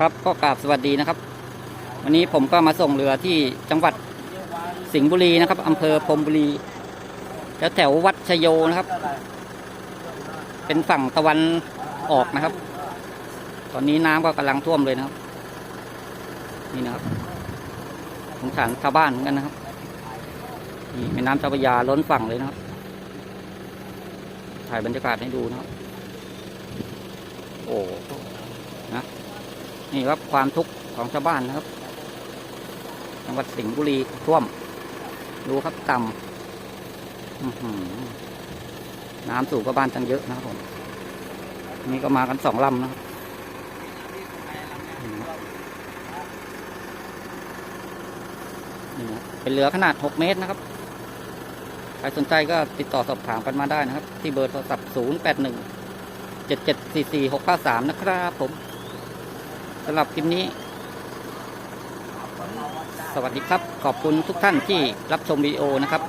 ครับก็กราบสวัสดีนะครับ วันนี้ผมก็มาส่งเรือที่จังหวัดสิงห์บุรีนะครับอำเภอพรมบุรีแล้วแถววัดชโยนะครับ เป็นฝั่งตะวันออกนะครับ ตอนนี้น้ำก็กำลังท่วมเลยนะครับ นี่นะครับสงสารชาวบ้านเหมือนกันนะครับนี่แม่น้ำเจ้าพระยาล้นฝั่งเลยนะครับ ถ่ายบรรยากาศให้ดูนะครับ โอ้ นี่ครับความทุกข์ของชาวบ้านนะครับจังหวัดสิงห์บุรีท่วม ดูครับต่ำน้ำสูงกว่าบ้านตั้งเยอะนะครับผมนี่ก็มากันสองลำนะครับนี่นะเป็นเรือขนาด 6 เมตรนะครับ ใครสนใจก็ติดต่อสอบถามกันมาได้นะครับ ที่เบอร์โทรศัพท์ 0 8 1 7 7 4 4 6 9 3 นะครับผม สำหรับคลิปนี้ สวัสดีครับ ขอบคุณทุกท่านที่รับชมวิดีโอนะครับ